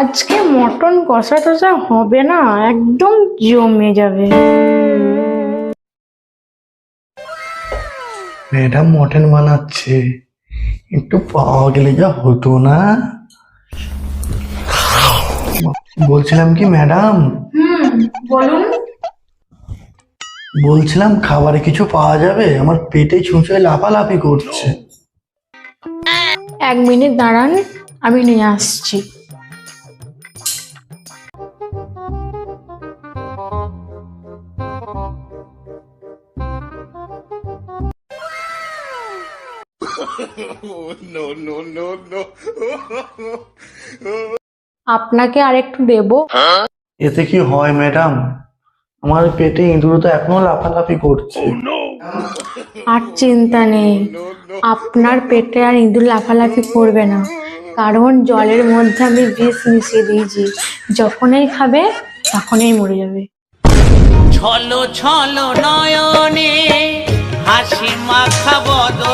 আজকে মটন কষা টসা হবে না একদম জমে যাবে। ম্যাডাম মটন বানাচ্ছে। একটু পাওয়া গেলে যা হতো না। বলছিলাম কি ম্যাডাম? বলুন। বলছিলাম খাবারে কিছু পাওয়া যাবে? আমার পেটে ছুঁচে লাফালাফি করছে। এক মিনিট দাঁড়ান আমি নিয়ে আসছি। আপনাকে আর একটু দেবো এতে কি হয় ম্যাডাম? আমার পেটে ইঁদুর তো এখনও লাফালাফি করছে। আর চিন্তা নেই। আপনার পেটে আর ইঁদুর লাফালাফি করবে না। কারণ জলের মধ্যে আমি বিষ মিশিয়ে দিয়েছি। যখনই খাবে তখনই মরে যাবে। ছলো ছলো নয়নে হাসি মাখাবো